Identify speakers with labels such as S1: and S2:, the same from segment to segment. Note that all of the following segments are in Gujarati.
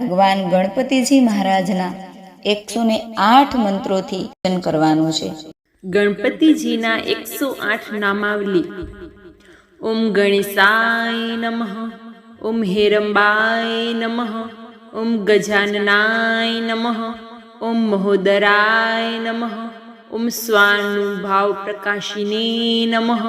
S1: ભગવાન ગણપતિજી મહારાજના એકસો ને આઠ મંત્રોથી પૂજન કરવાનું છે.
S2: ગણપતિજીના એકસો આઠ નામાવલી. ઓમ ગણેશાય નમઃ, ઓમ હેરંબાય નમઃ, ઓમ ગજાનનાય નમઃ, ઓમ મહોદરાય નમઃ, ઓમ સ્વાનુભાવ પ્રકાશિને નમઃ,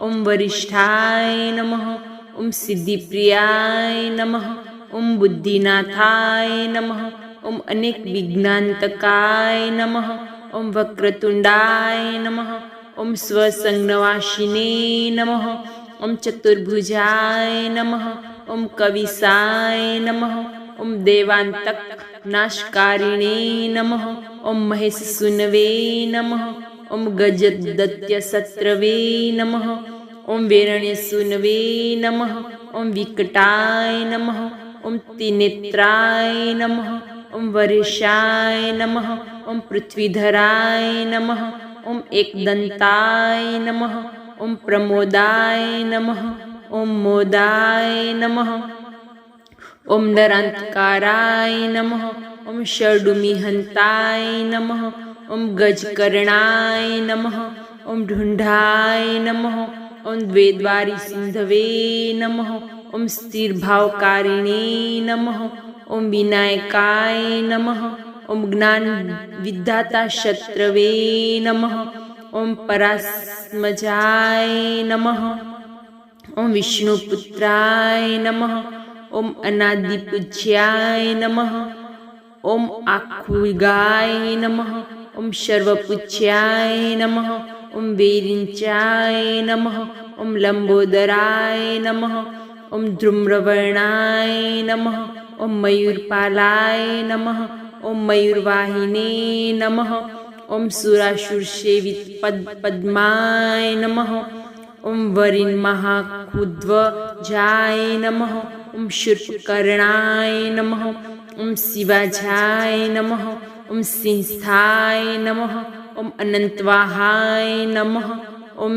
S2: ઓમ વરિષ્ઠાય નમઃ, ઓમ સિદ્ધિપ્રિયાય નમઃ ઓમ બુદ્ધિનાથાય નમઃ ઓમ અનેક વિજ્ઞાનતકાય નમઃ ઓમ વક્રતુંડાય નમઃ ઓમ સ્વસંગનવાશિને નમઃ ઓમ ચતુર્ભુજાય નમઃ ઓમ કવિસાય નમઃ ઓમ દેવાંતક નાશકારિણે નમઃ ઓમ મહેશ સુનવે નમઃ ઓમ ગજદત્ય સત્રવે નમઃ ઓમ વેરણ્ય સુનવે નમઃ ઓમ વિકટાય નમઃ ઓમ ત્રિનેત્રાય નમઃ ઓમ વરેશાય નમઃ ઓમ પૃથ્વીધરાય નમઃ ઓમ એકદંતાય નમઃ ઓમ પ્રમોદાય નમઃ ઓમ મોદાય નમઃ ઓમ નરાંતકારાય નમઃ ઓમ ષડુમિહંતાય નમઃ ઓમ ગજકર્ણાય નમઃ ઓમ ઢુંઢાય નમઃ ઓમ દ્વેદ્વારી સિંધવે નમઃ ઓમ સ્થિરભાવકારિણે નમઃ ઓમ વિનાયકાય નમઃ ઓમ જ્ઞાન વિધાતા શત્રવે નમઃ ઓમ પરાસ્મજાય નમઃ ઓમ વિષ્ણુપુત્રાય નમઃ ઓમ અનાદિપૂજ્યાય નમઃ ઓમ આખુગાય નમઃ ઓમ સર્વપૂજ્યાય નમઃ ઓમ વૈરિંચાય નમઃ ઓમ લંબોદરાય નમઃ ઓમ ધ્રુમ્રવર્ણાય નમઃ, ઓમ મયુરપાલાય નમઃ, ઓમ મયુરવાહિને નમઃ, ઓમ સુરાસુરસેવિત પદ પદ્માય નમઃ, ઓમ વરિન મહાકુદ્વજાય નમઃ, ઓમ શુર્પકર્ણાય નમઃ, ઓમ શિવાજાય નમઃ, ઓમ સિંસ્થાય નમઃ, ઓમ અનંતવાહાય નમઃ, ઓમ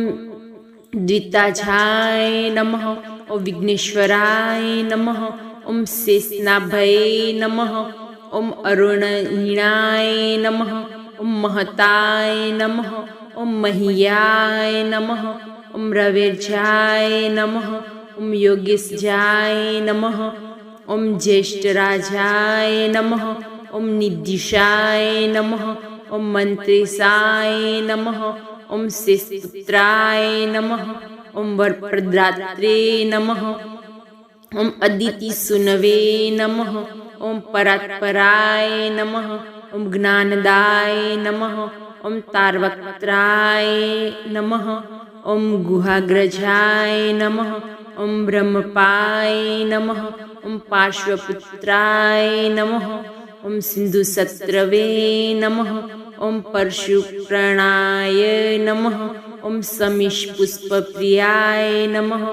S2: દ્વિતાજાય નમઃ ઓમ વિઘ્નેશ્વરાય नमः ઓમ શેષનાભય નમઃ ઓમ અરુણહીણાય નમઃ ઓમ મહતાય નમઃ ઓમ મહિયાય નમઃ ઓમ રવેર્જાય નમઃ ઓમ યોગેશજાય નમઃ ઓમ જ્યેષ્ઠરાજાય નમઃ ઓમ નિધિશાય નમઃ ઓમ મંત્રેશાય નમઃ ઓમ શેષપુત્રાય નમઃ ઓમ વરપ્રદાત્રે નમઃ. ઓમ અદિતિ સુનવે નમઃ. ઓમ પરાત્પરાય નમઃ. ઓમ જ્ઞાનદાય નમઃ. ઓમ તારવક્ત્રાય નમઃ. ઓમ ગુહાગ્રજાય નમઃ. ઓમ બ્રહ્મપાય નમઃ. ઓમ પાર્શ્વપુત્રાય નમઃ. ઓમ સિંધુસત્રવે નમઃ. ઓમ પરશુપ્રણાય નમઃ. ઓમ સમીશ પુષ્પપ્રિયાય નમઃ.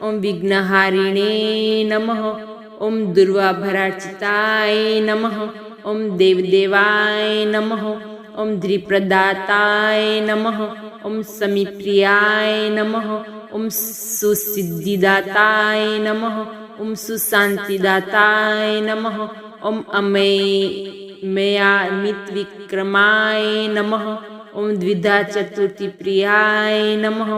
S2: ઓમ વિઘ્નહારિણે નમઃ. ઓમ દુર્વાભરાચિતાય નમઃ. ઓમ દેવદેવાય નમઃ. ઓમ ધ્રિપ્રદાતાય નમઃ. ઓમ સમીપ્રિયાય નમઃ. ઓમ સુસિદ્ધિદાતાય નમઃ. ઓમ સુશાંતિદાતાય નમઃ. ઓમ અમય મયામિત વિક્રમાય નમઃ. ઓમ દ્વિધા ચતુર્થી પ્રિયાય નમઃ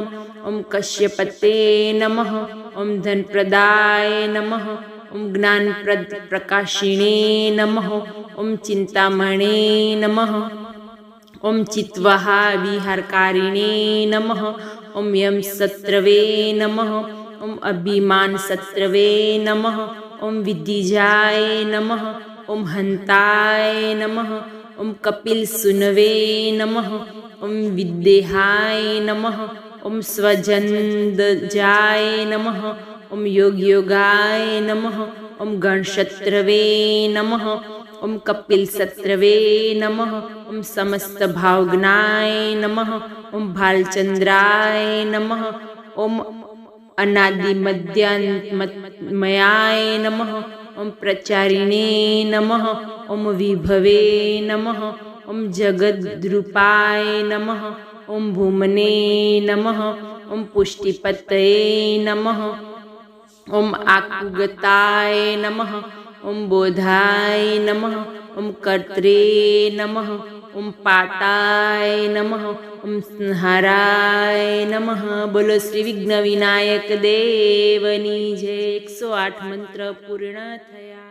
S2: ઓમ કશ્યપતે નમઃ ઓમ ધનપ્રદાય નમઃ ઓમ જ્ઞાનપ્રદ પ્રકાશિણે નમઃ ઓમ ચિંતામણે નમઃ ઓમ ચિત્વહા વિહારકારિણે નમઃ ઓમ યમ સત્રવે નમઃ ઓમ અભિમાન સત્રવે નમઃ ઓમ વિદ્ધિજાય નમઃ ઓમ હંતાય નમઃ ઓમ કપિલ સુનવે નમઃ, ઓમ વિદ્દેહાય નમઃ, ઓમ સ્વજંદજાય નમઃ, ઓમ યોગયોગાય નમઃ, ઓમ ગણશત્રવે નમઃ, ઓમ કપિલ સત્રવે નમઃ, ઓમ સમસ્ત ભાવજ્ઞાય નમઃ, ઓમ ભાલચંદ્રાય નમઃ, ઓમ અનાદિ મધ્યાન્મયાય નમઃ ઓમ પ્રચારિણે નમઃ. ઓમ વિભવે નમઃ. ઓમ જગદ્રૂપાય નમઃ. ઓમ ભૂમને નમઃ. ઓમ પુષ્ટિપતये નમઃ. ઓમ આકુગતાય નમઃ. ઓમ બોધાય નમઃ. ઓમ કર્ત્રે નમઃ. ઓમ પાતાય નમઃ ઓમ સંહારાય નમઃ બોલો શ્રી વિઘ્ન વિનાયક દેવની જય એકસો આઠ મંત્ર પૂર્ણ થયા